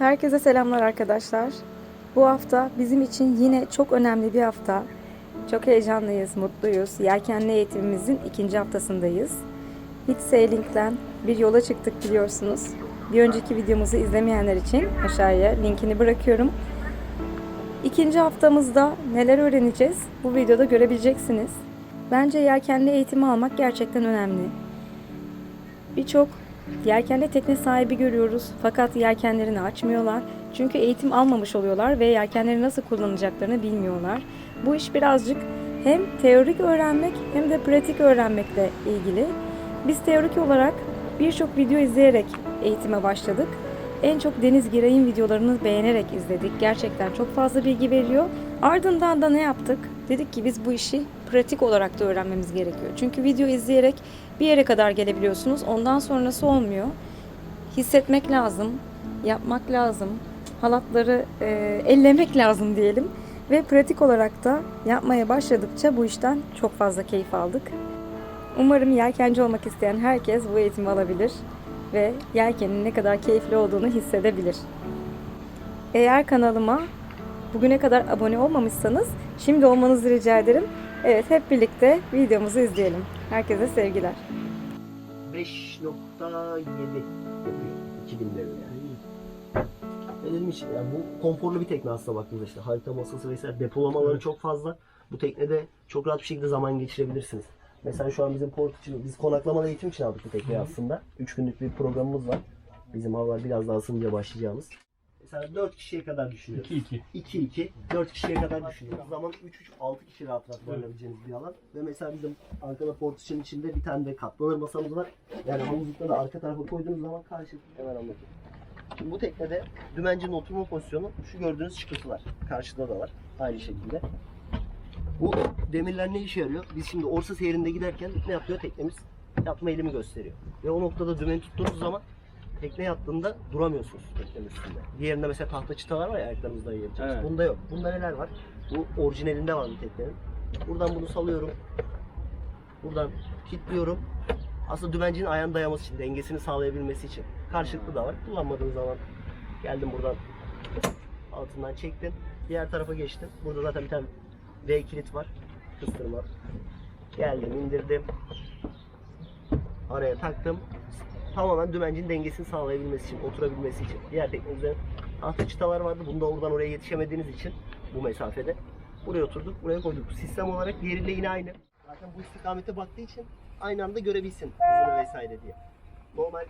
Herkese selamlar arkadaşlar. Bu hafta bizim için yine çok önemli bir hafta. Çok heyecanlıyız, mutluyuz. Yelkenli eğitimimizin ikinci haftasındayız. Hit Sailing'den bir yola çıktık biliyorsunuz. Bir önceki videomuzu izlemeyenler için aşağıya linkini bırakıyorum. İkinci haftamızda neler öğreneceğiz bu videoda görebileceksiniz. Bence yelkenli eğitimi almak gerçekten önemli. Birçok yelkenli tekne sahibi görüyoruz fakat yelkenlerini açmıyorlar. Çünkü eğitim almamış oluyorlar ve yelkenleri nasıl kullanacaklarını bilmiyorlar. Bu iş birazcık hem teorik öğrenmek hem de pratik öğrenmekle ilgili. Biz teorik olarak birçok video izleyerek eğitime başladık. En çok Deniz Giray'ın videolarını beğenerek izledik. Gerçekten çok fazla bilgi veriyor. Ardından da ne yaptık? Dedik ki biz bu işi pratik olarak da öğrenmemiz gerekiyor. Çünkü video izleyerek bir yere kadar gelebiliyorsunuz. Ondan sonrası olmuyor. Hissetmek lazım, yapmak lazım, halatları e, ellemek lazım diyelim. Ve pratik olarak da yapmaya başladıkça bu işten çok fazla keyif aldık. Umarım yelkenci olmak isteyen herkes bu eğitimi alabilir ve yelkenin ne kadar keyifli olduğunu hissedebilir. Eğer kanalıma bugüne kadar abone olmamışsanız şimdi olmanızı rica ederim. Evet hep birlikte videomuzu izleyelim. Herkese sevgiler. 5.7 yapıyor 2000'lerin yani. Benim için yani bu konforlu bir tekne aslında baktığınızda işte harita masası vesaire depolamaları çok fazla. Bu teknede çok rahat bir şekilde zaman geçirebilirsiniz. Mesela şu an bizim port için, biz konaklamalı eğitim için aldık bu tekneyi aslında. 3 günlük bir programımız var. Bizim havalar biraz daha ısınınca başlayacağımız. Mesela 4 kişiye kadar düşünüyoruz. 2-2. 2-2, 4 kişiye kadar düşünüyoruz. O zaman 3-3-6 kişi rahat rahat oynayabileceğiniz bir alan. Ve mesela bizim arkada port için içinde bir tane de katlanır masamız var. Yani havuzlukta da arka tarafa koyduğunuz zaman karşılıklı hemen anlatayım. Şimdi bu teknede dümencinin oturma pozisyonu şu gördüğünüz çıkıntılar. Karşıda da var. Aynı şekilde. Bu demirler ne işe yarıyor? Biz şimdi orsa seyrinde giderken ne yapıyor teknemiz? Yatma eğilimi gösteriyor. Ve o noktada dümeni tuttuğunuz zaman tekne yattığında duramıyorsunuz teknenin üstünde. Diğerinde mesela tahta çıtalar var ya ayaklarınızda yiyebileceğiniz. Evet. Bunda yok. Bunda neler var? Bu orijinalinde var bu teknenin. Buradan bunu salıyorum. Buradan kilitliyorum. Aslında dümencinin ayağını dayaması için, dengesini sağlayabilmesi için. Karşılıklı da var. Kullanmadığım zaman geldim buradan altından çektim. Diğer tarafa geçtim. Burada zaten bir tane V kilit var. Kıstırma. Geldim, indirdim. Araya taktım. Tamamen dümencinin dengesini sağlayabilmesi için, oturabilmesi için. Diğer teknemizde tahta çıtalar vardı. Bunda oradan oraya yetişemediğiniz için bu mesafede. Buraya oturduk, buraya koyduk. Sistem olarak diğeriyle yine aynı. Zaten bu istikamete baktığı için aynı anda görebilsin hızını vesaire diye. Normal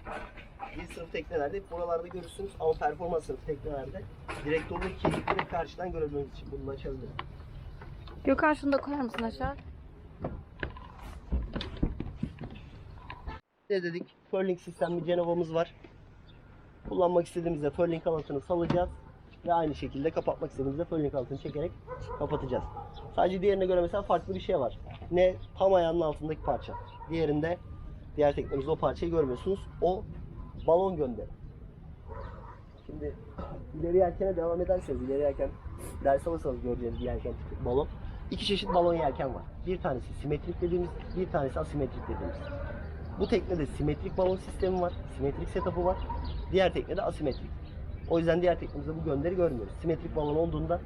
bir sınıf teknelerde buralarda görürsünüz ama performans sınıf teknelerde direkt olduğu kilidi direkt karşıdan görebilmeniz için bunu açabilirim. Gökhan şunu da koyar mısın aşağı? Ne dedik? Furling sistemli Cenova'mız var. Kullanmak istediğimizde furling halatını salacağız. Ve aynı şekilde kapatmak istediğimizde furling halatını çekerek kapatacağız. Sadece diğerine göre mesela farklı bir şey var. Ne tam ayağının altındaki parça. Diğerinde diğer teknemizde o parçayı görmüyorsunuz. O balon gönderi. Şimdi ileri yelkene devam ederseniz ileri yelken ders alırsanız göreceğiniz bir yelken balon. İki çeşit balon yelken var. Bir tanesi simetrik dediğimiz, bir tanesi asimetrik dediğimiz. Bu teknede simetrik balon sistemi var. Simetrik setup'ı var. Diğer teknede asimetrik. O yüzden diğer teknemizde bu gönderi görmüyoruz. Simetrik balon olduğunda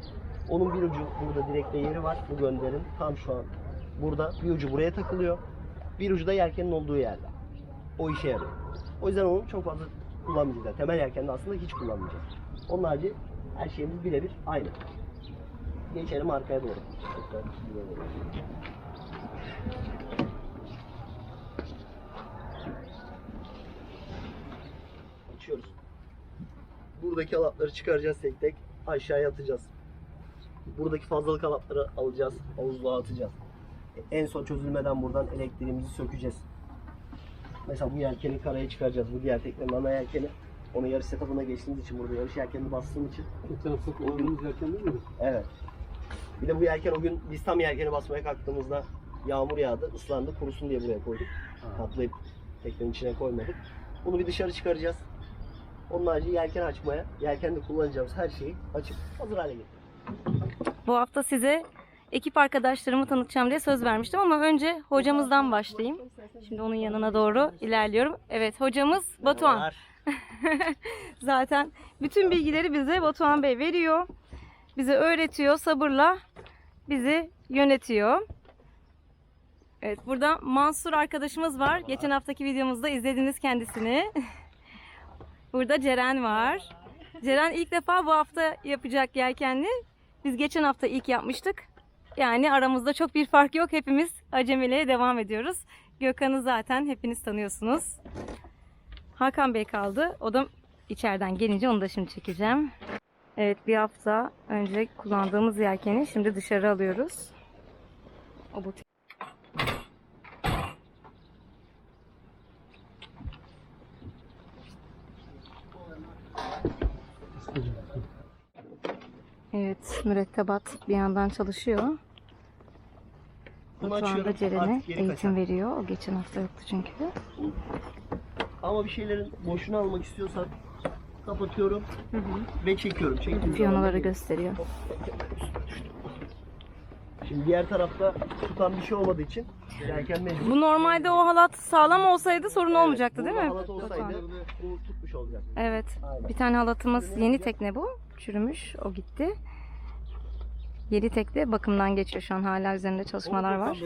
onun bir ucu burada direkte yeri var. Bu gönderin tam şu an burada. Bir ucu buraya takılıyor. Bir ucu da yelkenin olduğu yerde. O işe yarıyor. O yüzden onu çok fazla kullanmayacağız. Temel yelkende aslında hiç kullanmayacağız. Onun harici her şeyimiz birebir aynı. Geçelim arkaya doğru. Açıyoruz. Buradaki halatları çıkaracağız tek tek. Aşağıya atacağız. Buradaki fazlalık halatları alacağız. Havuzluğa atacağız. En son çözülmeden buradan elektriğimizi sökeceğiz. Mesela bu yelkeni karaya çıkaracağız. Bu diğer teknenin ana yelkeni. Onu yarış setup'ına geçtiğimiz için burada yarış yelkenini bastığım için. Hafta kullandığımız yerken değil mi? Evet. Bir de bu yelken o gün biz tam yelkeni basmaya kalktığımızda yağmur yağdı, ıslandı, kurusun diye buraya koyduk. Katlayıp teknenin içine koymadık. Bunu bir dışarı çıkaracağız. Onun harici yelken açmaya, yelkende kullanacağımız her şeyi açıp hazır hale getireceğiz. Bu hafta size ekip arkadaşlarımı tanıtacağım diye söz vermiştim ama önce hocamızdan başlayayım. Şimdi onun yanına doğru ilerliyorum. Evet hocamız Batuhan. Zaten bütün bilgileri bize Batuhan Bey veriyor. Bize öğretiyor sabırla bizi yönetiyor. Evet burada Mansur arkadaşımız var. Geçen haftaki videomuzda izlediniz kendisini. Burada Ceren var. Ceren ilk defa bu hafta yapacak yelkenli. Biz geçen hafta ilk yapmıştık. Yani aramızda çok bir fark yok. Hepimiz acemiliğe devam ediyoruz. Gökhan'ı zaten hepiniz tanıyorsunuz. Hakan Bey kaldı. O da içeriden gelince onu da şimdi çekeceğim. Evet bir hafta önce kullandığımız yelkeni şimdi dışarı alıyoruz. O bu Evet mürettebat bir yandan çalışıyor. Bunu Şu anda açıyorum. Ceren'e eğitim kaçar. veriyor. O geçen hafta yoktu çünkü. Ama bir şeylerin boşuna almak istiyorsak kapatıyorum ve çekiyorum. Çektiğim Piyanoları gösteriyor. Şimdi diğer tarafta tutan bir şey olmadığı için yelken mecbur. Bu normalde o halat sağlam olsaydı sorun olmayacaktı değil mi? halat olsaydı. Evet. Aynen. Bir tane halatımız yeni tekne bu. Çürümüş. O gitti. Yeni tekne bakımdan geçiyor şu an. Hala üzerinde çalışmalar var.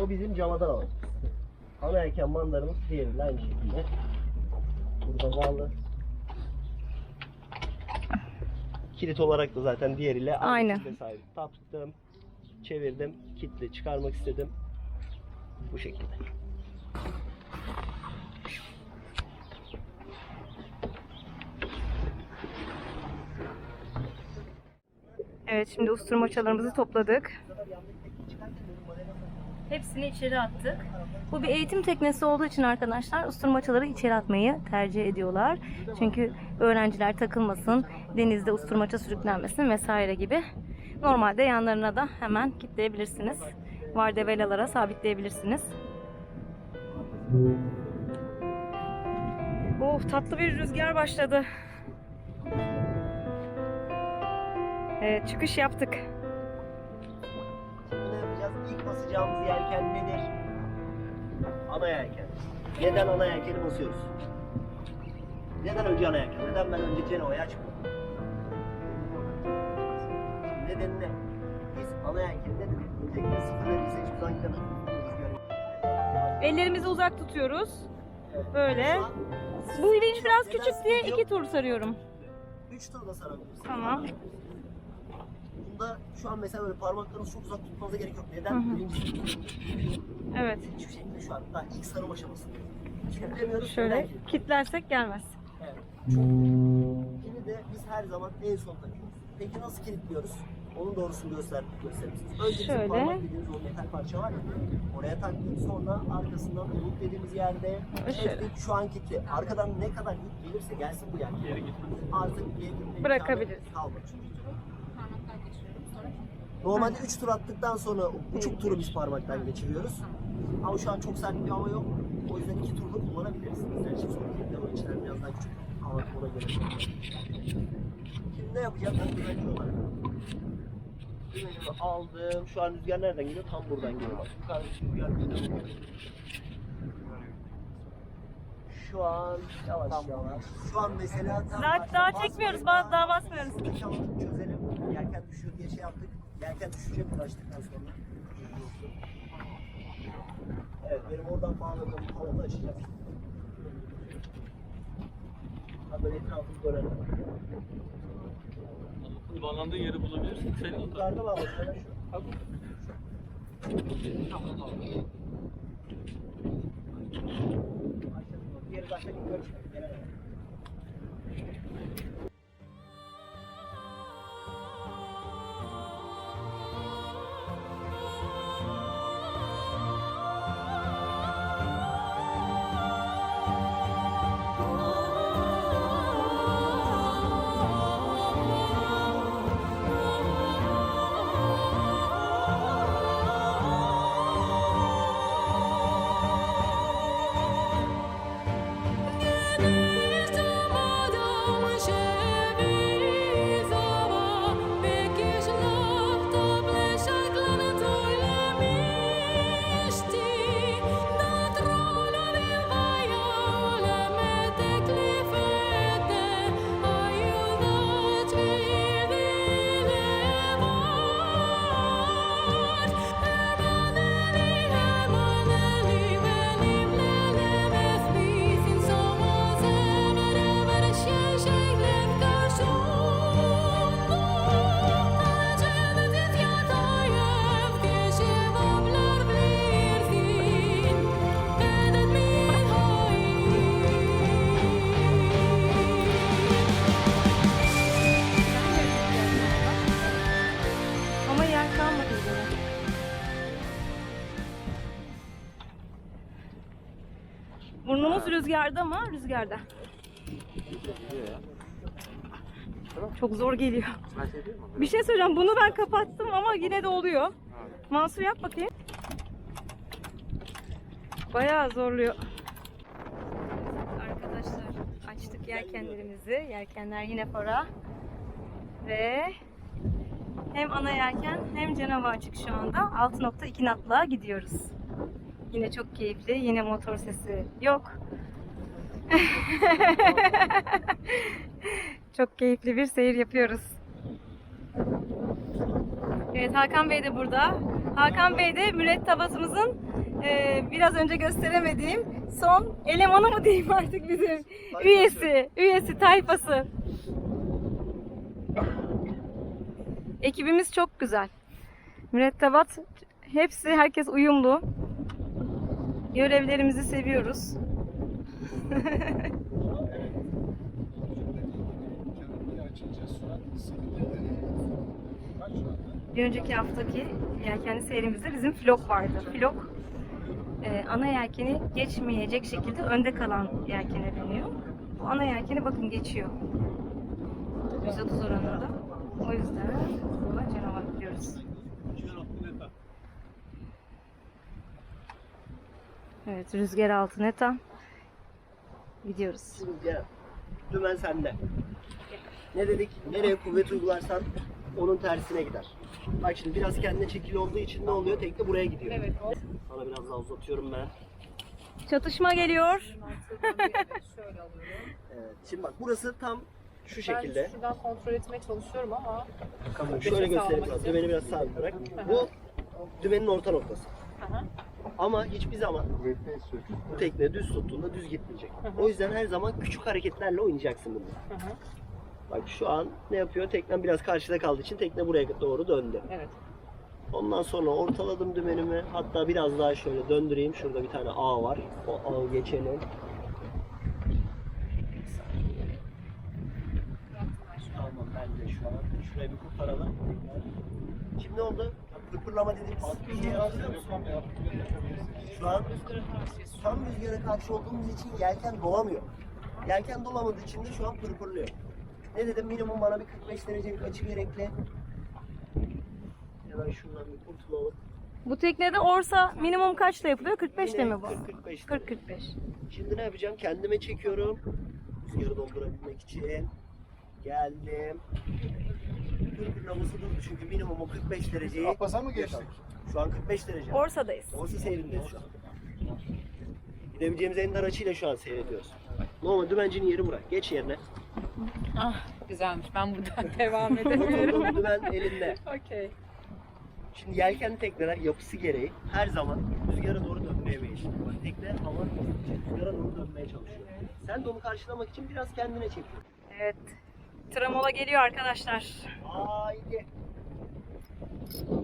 O bizim camadan alan. Ana yelken mandarımız diğeri de aynı şekilde. Burada bağlı. Kilit olarak da zaten diğeriyle Aynı. kilide sahip. Taktım, çevirdim, kilitli çıkarmak istedim. Bu şekilde. Evet şimdi usturmaçalarımızı topladık. Hepsini içeri attık. Bu bir eğitim teknesi olduğu için arkadaşlar usturmaçaları içeri atmayı tercih ediyorlar. Çünkü öğrenciler takılmasın, denizde usturmaça sürüklenmesin vesaire gibi. Normalde yanlarına da hemen kilitleyebilirsiniz. Vardevelalara sabitleyebilirsiniz. Of tatlı bir rüzgar başladı. Evet çıkış yaptık. Şimdi ne yapacağız? İlk basacağımız yelken nedir? Ana yelken. Neden ana yelkeni basıyoruz? Neden önce ana yelken? Neden ben önce Cenova'yı açmıyorum? Nedeni ne? Biz ana yelkeni ne dedik? Öncelikle sıfır verirse hiçbir zaman gidemez. Ellerimizi uzak tutuyoruz. Evet. Böyle. Bu ilinç biraz küçük diye iki tur sarıyorum. Üç turda sarabiliriz. Tamam. Bunda şu an mesela böyle parmaklarınızı çok uzak tutmanıza gerek yok. Neden? Hı hı. Birincisi Evet. hiçbir şekilde şu an daha ilk sarım aşaması. Kilitlemiyoruz. Şöyle Neden ki? kilitlersek gelmez. Evet. Çok Kilidi de biz her zaman en son takıyoruz. Peki nasıl kilitliyoruz? Onun doğrusunu göster gösteririz. Önce bizim Şöyle. parmak dediğimiz o metal parça var ya. Oraya taktık sonra arkasından umut dediğimiz yerde Şöyle. çektik şu an kilitli. Arkadan ne kadar yük gelirse gelsin bu yani. Geri Artık geri gitme Bırakabiliriz. imkanı Kalmadı. Normalde 3 tur attıktan sonra buçuk turu biz parmaktan geçiriyoruz. Ama şu an çok sert bir hava yok. O yüzden iki turda kullanabilirsiniz. Yani şimdi sonra kilitler o içler biraz daha küçük. Hava ona göre. Şimdi ne yapacağım? Ben güvenli olarak. Aldım. Şu an rüzgar nereden geliyor? Tam buradan geliyor. Bak yukarıdaki rüzgar geliyor. Şu an yavaş yavaş. Şu an mesela tam Daha, daha basmayın çekmiyoruz, daha. daha basmıyoruz. İnşallah çözelim. Yelken düşüyor diye şey yaptık. Yelken düşecek ulaştıktan sonra. Evet benim oradan bağladığım kanalı açacağız. Ha böyle etrafını dönelim. Bağlandığın yeri bulabilirsin. Senin Yukarıda bağladım ben şu. Diğeri zaten yukarı çıkıyor. Gelemez. Burnumuz rüzgarda ama rüzgarda. Çok zor geliyor. Bir şey söyleyeceğim. Bunu ben kapattım ama yine de oluyor. Mansur yap bakayım. Bayağı zorluyor. Arkadaşlar açtık yelkenlerimizi. Yelkenler yine para. Ve hem ana yelken hem canava açık şu anda. 6.2 knotla gidiyoruz. Yine çok keyifli. Yine motor sesi yok. çok keyifli bir seyir yapıyoruz. Evet Hakan Bey de burada. Hakan Bey de mürettebatımızın e, biraz önce gösteremediğim son elemanı mı diyeyim artık bizim üyesi, üyesi tayfası. Ekibimiz çok güzel. Mürettebat hepsi herkes uyumlu. Görevlerimizi seviyoruz. Bir önceki haftaki yelkenli seyrimizde bizim flok vardı. Flok e, ana yelkeni geçmeyecek şekilde önde kalan yelkene deniyor. Bu ana yelkeni bakın geçiyor. %30 oranında. O yüzden buna canavar diyoruz. Evet rüzgar altı neta. Gidiyoruz. Şimdi gel. Dümen sende. Ne dedik? Nereye kuvvet uygularsan onun tersine gider. Bak şimdi biraz kendine çekili olduğu için ne oluyor? Tekne buraya gidiyor. Evet. Sana biraz daha uzatıyorum ben. Çatışma geliyor. Evet. Şimdi bak burası tam şu şekilde. Ben şuradan kontrol etmeye çalışıyorum ama Bak şöyle göstereyim biraz. Dümeni biraz sabit bırak. Bu dümenin orta noktası. Aha. Ama hiçbir zaman bu tekne düz tuttuğunda düz gitmeyecek. O yüzden her zaman küçük hareketlerle oynayacaksın bunu. Bak şu an ne yapıyor? Teknem biraz karşıda kaldığı için tekne buraya doğru döndü. evet. Ondan sonra ortaladım dümenimi. Hatta biraz daha şöyle döndüreyim. Şurada bir tane ağ var. O ağı geçelim. Tamam ben de şu an. Şurayı bir kurtaralım. Şimdi ne oldu? Pırpırlama dediğimiz bir şey musun? Şu an tam rüzgara karşı olduğumuz için yelken dolamıyor. Yelken dolamadığı için de şu an pırpırlıyor. Ne dedim? Minimum bana bir 45 derecelik açı gerekli. Hemen şuradan bir kurtulalım. Bu teknede orsa minimum kaçta yapılıyor? 45 ile mi bu? 40-45. 40-45. Şimdi ne yapacağım? Kendime çekiyorum. Rüzgarı doldurabilmek için. Geldim. Pırpırlaması durdu çünkü minimum o 45 dereceyi. Apasa mı geçtik? Şu an 45 derece. Orsadayız. Orası seyrindeyiz şu an. Gidebileceğimiz en dar açıyla şu an seyrediyoruz. Normal dümencinin yeri bırak. Geç yerine. Ah güzelmiş. Ben buradan devam edebilirim. Dümen elinde. Okey. Şimdi yelkenli tekneler yapısı gereği her zaman rüzgara doğru dönmeye meyilli. Tekne hava rüzgara doğru dönmeye çalışıyor. Sen de onu karşılamak için biraz kendine çekiyorsun. Evet. Tramola geliyor arkadaşlar. Haydi.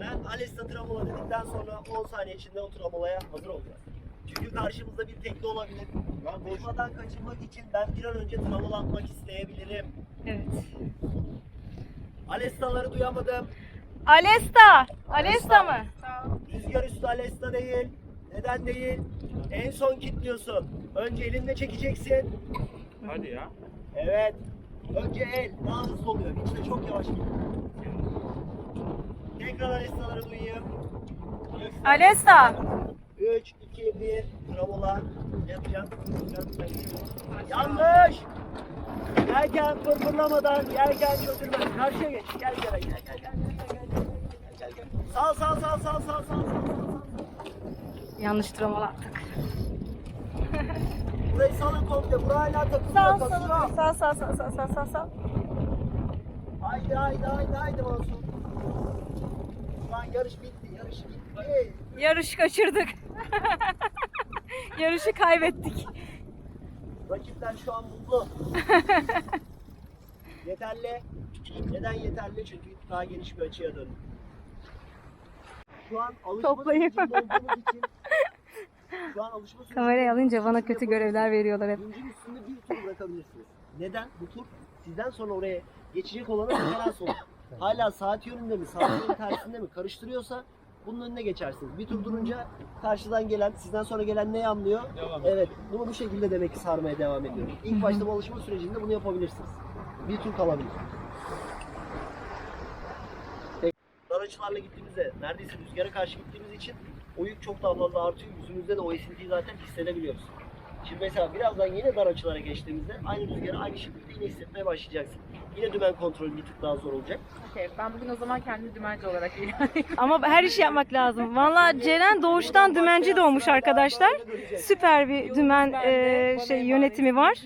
Ben Alesta Tramola dedikten sonra 10 saniye içinde o Tramola'ya hazır olacağız. Çünkü karşımızda bir tekne olabilir. Ben boşmadan kaçırmak için ben bir an önce Tramola atmak isteyebilirim. Evet. Alesta'ları duyamadım. Alesta! Alesta mı? Rüzgar üstü Alesta değil. Neden değil? En son kilitliyorsun. Önce elinle çekeceksin. Hadi ya. Evet. Önce el. Daha hızlı oluyor. İçine çok yavaş gidiyor. Tekrar Alesta'ları duyayım. Alesta! 3, 2, 1. Tramola. Yapacağım. Yanlış. Yelken fırfırlamadan yelken çözülmez. Karşıya geç. Gel gel gel gel gel gel gel gel gel. Sal sal sal sal sal sal sal. Yanlış tramola attık. Burayı salın komple. Buraya hala takılıyor. Sağ kasıyor. sağ sağ sağ sağ sağ sağ sağ. Haydi haydi haydi haydi Mansur. Şu an yarış bitti. Yarış bitti. Yarışı kaçırdık. Yarışı kaybettik. Rakipler şu an mutlu. yeterli. Neden yeterli? Çünkü daha geniş bir açıya döndük. Şu an alışma olduğumuz için şu an alışma sürecinde Kamerayı alınca bana kötü görevler veriyorlar hep. Zincir üstünde bir tur bırakabilirsiniz. Neden? Bu tur sizden sonra oraya geçecek olana referans olur. Hala saat yönünde mi, saat yönü tersinde mi karıştırıyorsa Bunun önüne geçersiniz. Bir tur durunca karşıdan gelen, sizden sonra gelen neyi anlıyor? Devam Evet, bunu bu şekilde demek ki sarmaya devam ediyor. İlk başta bu alışma sürecinde bunu yapabilirsiniz. Bir tur kalabilir. Tek- Dar açılarla gittiğimizde, neredeyse rüzgara karşı gittiğimiz için o yük çok daha fazla artıyor. Yüzümüzde de o esintiyi zaten hissedebiliyoruz. Şimdi mesela birazdan yine dar açılara geçtiğimizde aynı rüzgarı aynı şekilde yine hissetmeye başlayacaksın. Yine dümen kontrolü bir tık daha zor olacak. Okey, ben bugün o zaman kendimi dümenci olarak ilan edeyim. Ama her işi yapmak lazım. Valla Ceren doğuştan dümenci doğmuş arkadaşlar. Süper bir dümen e, şey yönetimi var.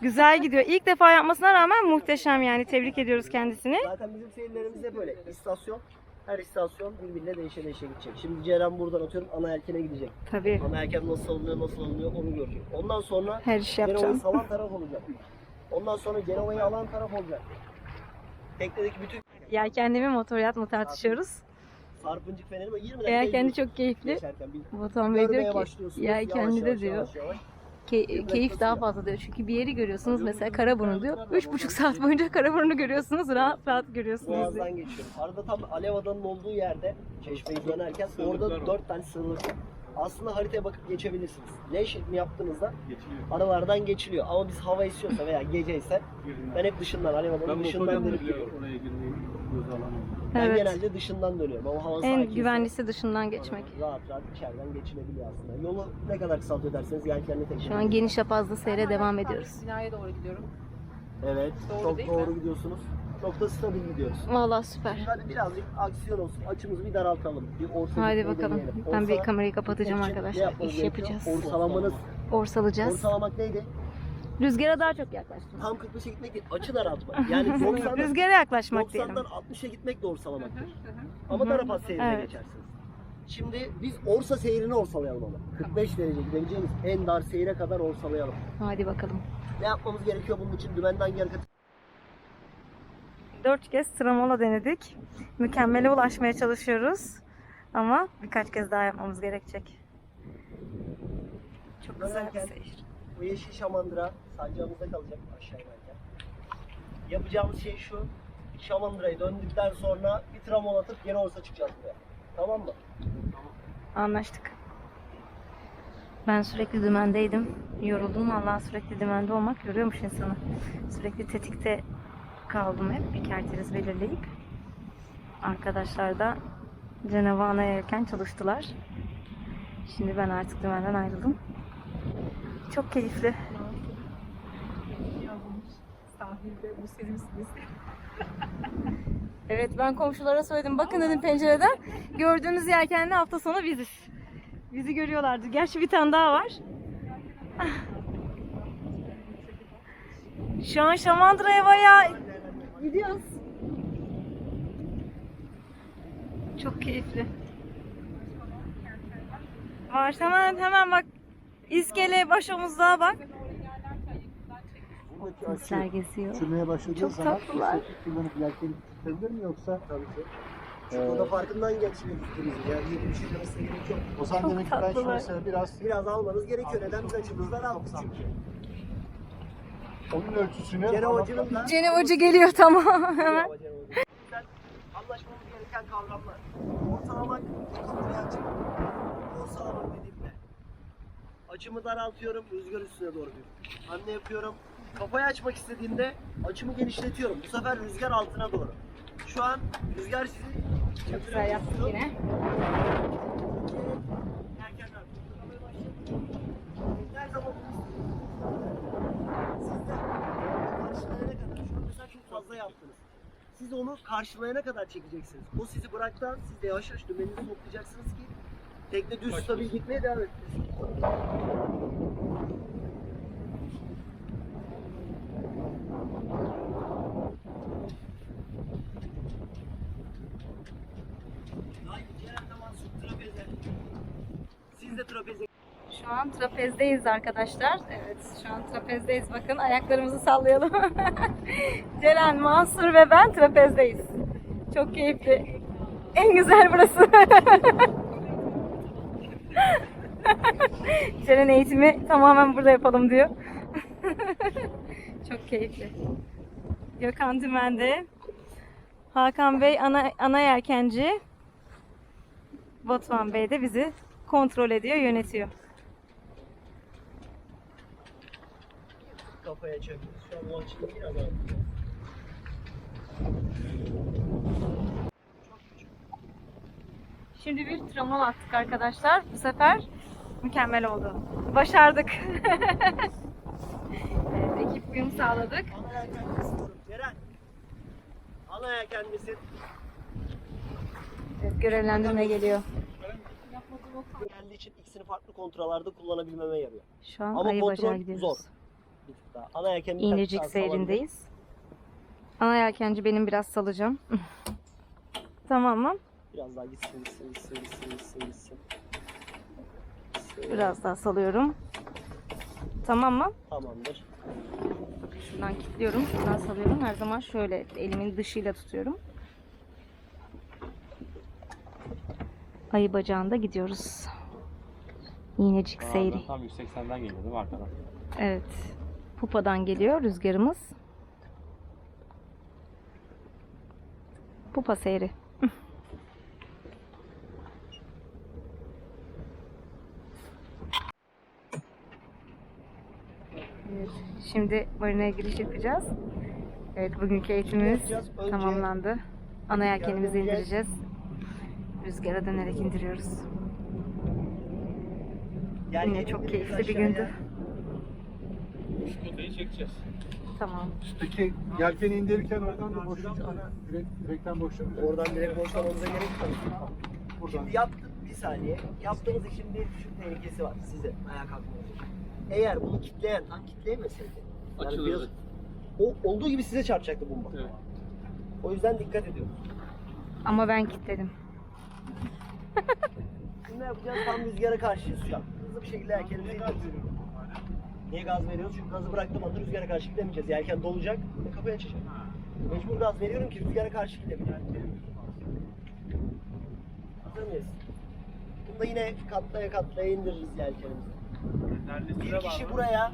Güzel gidiyor. İlk defa yapmasına rağmen muhteşem yani. Tebrik ediyoruz kendisini. Zaten bizim seyirlerimiz de böyle. İstasyon, her istasyon birbirine değişe değişe gidecek. Şimdi Ceren buradan atıyorum ana yelkene gidecek. Tabii. Ana yelken nasıl alınıyor, nasıl alınıyor onu görecek. Ondan sonra Her Genova'yı yapacağım. salan taraf olacak. Ondan sonra Genova'yı alan taraf olacak. Teknedeki bütün Yelkenli mi motor yat mı tartışıyoruz. sarpıncık feneri böyle 20 dakika Yelkenli çok keyifli. Geçerken bir Batuhan Bey diyor ki yelkenli de diyor. yavaş yavaş. Ke- keyif daha fazla diyor. Çünkü bir yeri görüyorsunuz mesela Karaburun diyor. Üç buçuk saat boyunca Karaburun'u görüyorsunuz. Rahat rahat görüyorsunuz. diyor. Boğaz'dan geçiyorum. Arada tam Alev Adanın olduğu yerde çeşmeyi dönerken orada var. dört tane sığlık var. Aslında haritaya bakıp geçebilirsiniz. L şeklini yaptığınızda Geçiliyor. aralardan geçiliyor. Ama biz hava esiyorsa veya gece ise ben hep dışından Alev Adanın dışından yaptım dönüp oraya girmeyi göze alamıyorum. Ben Evet. genelde dışından dönüyorum ama hava En sakinse güvenlisi dışından geçmek. Rahat rahat içeriden geçilebiliyor aslında. Yolu ne kadar kısaltıyor derseniz yelkenli tekne. Şu an geniş yapazlı seyre devam ediyoruz. Binaya doğru gidiyorum. Evet, Doğru çok değil doğru mi? gidiyorsunuz. Çok da stabil gidiyoruz. Vallahi süper. Şimdi hadi birazcık aksiyon olsun. Açımızı bir daraltalım. Bir Haydi gitmeyi bakalım. deneyelim. Ben bir kamerayı kapatacağım arkadaşlar. İş yapacağız. Orsalamanız. Orsalayacağız. Orsalamak neydi? Rüzgara daha çok yaklaştım. Tam 45'e gitmek değil, açı daraltmak. Yani 90'dan, Rüzgara yaklaşmak diyelim. 90'dan 60'a gitmek de orsalamaktır. Ama darapat seyrine Evet. geçersiniz. Şimdi biz orsa seyrini orsalayalım ama. 45 derece gidebileceğimiz en dar seyre kadar orsalayalım. Hadi bakalım. Ne yapmamız gerekiyor bunun için? Dümenden hangi hareket Dört kez tramola denedik. Mükemmele ulaşmaya çalışıyoruz. Ama birkaç kez daha yapmamız gerekecek. Çok güzel bir seyir. Bu yeşil şamandıra sancağımızda kalacak aşağı inerken. Yapacağımız şey şu. Şamandırayı döndükten sonra bir tramol atıp geri orsa çıkacağız buraya. Tamam mı? Anlaştık. Ben sürekli dümendeydim. Yoruldum. Allah sürekli dümende olmak yoruyormuş insanı. Sürekli tetikte kaldım hep. Bir kerteriz belirleyip. Arkadaşlar da Ceneva ana yerken çalıştılar. Şimdi ben artık dümenden ayrıldım. Çok keyifli. Sahilde bu misiniz? Evet ben komşulara söyledim. Bakın dedim pencereden. Gördüğünüz yelkenli hafta sonu biziz. Bizi görüyorlardı. Gerçi bir tane daha var. Şu an Şamandıra'ya bayağı gidiyoruz. Çok keyifli. Var hemen hemen bak iskele baş omuzluğa bak. Açı geziyor. küçülmeye başladığı Çok zaman tatlılar. şekil kullanıp yelkeni tutabilir mi yoksa Tabii ki. Ee, Şu da farkından geçmiyor turizm. Yani yeni bir şey demesine gerek yok. o zaman Çok demek ki ben şu tatlılar. mesela biraz Biraz almanız gerekiyor. Neden biz açımızdan aldık çünkü. onun ölçüsünü Cenovacının da Cenab Hoca geliyor tamam hemen. Anlaşmamız gereken kavramlar. Ortalamak, kapıya açık. Ortalamak dediğimde. Açımı daraltıyorum, rüzgar üstüne doğru bir hamle yapıyorum. Kafayı açmak istediğimde açımı genişletiyorum. Bu sefer rüzgar altına doğru. Şu an rüzgar sizi çok güzel yaptık yine. Her zaman karşılayana kadar, şu an mesela çok fazla yaptınız. Siz onu karşılayana kadar çekeceksiniz. O sizi bıraktan siz de yavaş yavaş dümeninizi toplayacaksınız ki tekne düz stabil gitmeye devam trapeze. Siz de trapeze Şu an trapezdeyiz arkadaşlar. Evet şu an trapezdeyiz. Bakın ayaklarımızı sallayalım. Ceren, Mansur ve ben trapezdeyiz. Çok keyifli. En güzel burası. Ceren eğitimi tamamen burada yapalım diyor. Çok keyifli. Gökhan Dümen'de. Hakan Bey ana, ana yelkenci. Batuhan Bey de bizi kontrol ediyor, yönetiyor. Kafaya çakıyoruz. Şu an açıyı biraz daha. Şimdi bir tramvay attık arkadaşlar. Bu sefer mükemmel oldu. Başardık. evet, ekip uyum sağladık. Yelken misin? Evet, görevlendirme geliyor. Geldiği için ikisini farklı kontralarda kullanabilmeme yarıyor. Şu an Ama ayı bacağı gidiyoruz. zor. Ana yelken bir İğnecik seyrindeyiz. Ana yelkenci benim biraz salacağım. tamam mı? Biraz daha gitsin, gitsin, gitsin, gitsin, gitsin, gitsin. Biraz daha salıyorum. Tamam mı? Tamamdır. Şuradan kilitliyorum, şuradan salıyorum. Her zaman şöyle elimin dışıyla tutuyorum. Ayı bacağında gidiyoruz. İğnecik seyri. Tam 180'den geliyor değil mi arkadan? Evet. Pupadan geliyor rüzgarımız. Pupa seyri. Evet, şimdi marinaya giriş yapacağız. Evet, bugünkü eğitimimiz tamamlandı. Ana yelkenimizi indireceğiz. Rüzgara dönerek indiriyoruz. Yani Yine çok keyifli bir gündü. Potayı çekeceğiz. Tamam. Peki yelkeni indirirken oradan da boşluk direkt, direkten boşluk. Oradan direkt boşlamamıza gerek yok. Buradan. Şimdi yaptık bir saniye. Yaptığınız için bir şu tehlikesi var size ayağa kalkmanız için. Eğer bunu kitleyen tam kitleyemeseydi. Yani Açılırdı. biraz, o olduğu gibi size çarpacaktı bomba. Evet. O yüzden dikkat ediyoruz. Ama ben kilitledim. Şimdi ne yapacağız? Tam rüzgara karşıyız şu an. Hızlı bir şekilde yelkenimizi indiriyoruz. Niye gaz veriyoruz? Çünkü gazı bıraktığım anda rüzgara karşı gidemeyeceğiz. Yelken dolacak ve kapıyı açacak. Mecbur gaz veriyorum ki rüzgara karşı gidebiliriz. Hazır mıyız? Bunda yine katlaya katlaya indiririz yelkenimizi. Bir kişi buraya,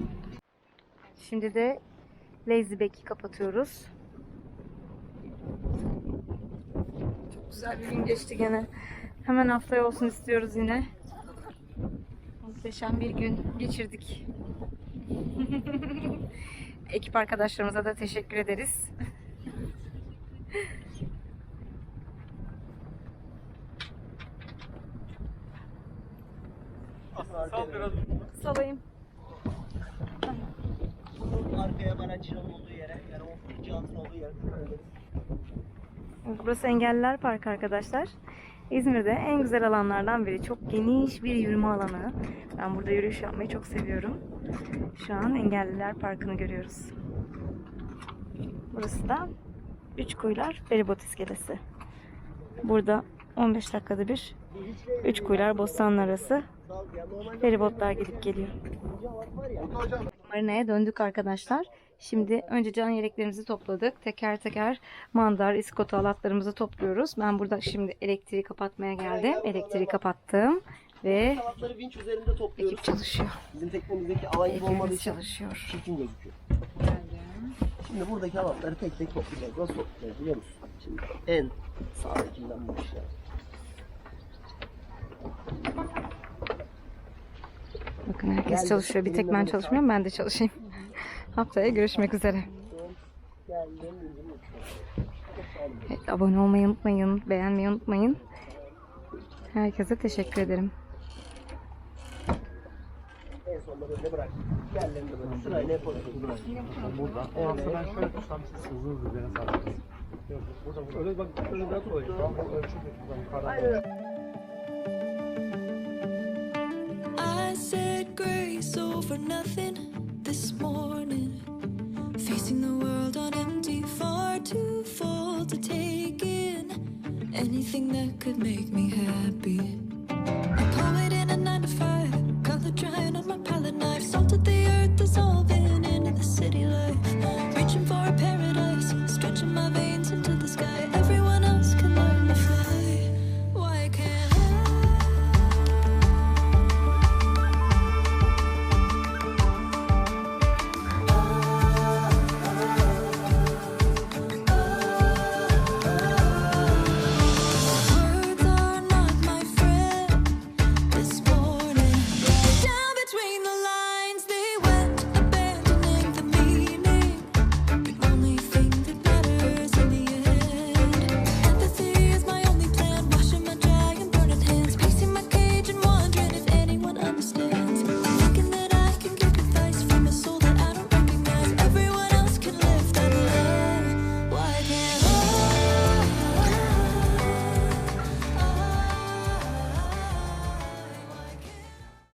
Şimdi de Lazy Back'i kapatıyoruz. Çok güzel bir gün geçti gene. Hemen haftaya olsun istiyoruz yine. Muhteşem bir gün geçirdik. Ekip arkadaşlarımıza da teşekkür ederiz. Sal biraz. Salayım. arkaya Marancı'nın olduğu yere, yani o cihazın olduğu yere. Burası Engelliler Parkı arkadaşlar. İzmir'de en güzel alanlardan biri. Çok geniş bir yürüme alanı. Ben burada yürüyüş yapmayı çok seviyorum. Şu an Engelliler Parkı'nı görüyoruz. Burası da Üç Kuyular Feribot İskelesi. Burada 15 dakikada bir Üç Kuyular Bostanlı arası feribotlar gidip geliyor. Marina'ya döndük arkadaşlar. Şimdi önce can yeleklerimizi topladık. Teker teker mandar, iskoto alatlarımızı topluyoruz. Ben burada şimdi elektriği kapatmaya geldim. Elektriği kapattım ve Halatları vinç üzerinde topluyoruz. ekip çalışıyor. Bizim teknemizdeki alan gibi olmadığı için çalışıyor. çirkin gözüküyor. Şimdi buradaki halatları tek tek toplayacağız. Nasıl toplayacağız biliyor musun? Şimdi en sağdakinden başlayalım. Bakın herkes Geldi. çalışıyor. Bir tek ben çalışmıyorum. Ben de çalışayım. Haftaya görüşmek üzere. Evet, abone olmayı unutmayın. Beğenmeyi unutmayın. Herkese teşekkür ederim. En sonunda böyle bırak. Yerlerini de böyle sırayla yapalım. Burada. Evet. Ben şöyle tutsam siz hızlı hızlı beni sağlarsınız. Burada öyle bak öyle biraz koy. Tamam ölçü buradan yukarıdan. Aynen. I said grace over nothing this morning. Facing the world on empty, far too full to take in anything that could make me happy.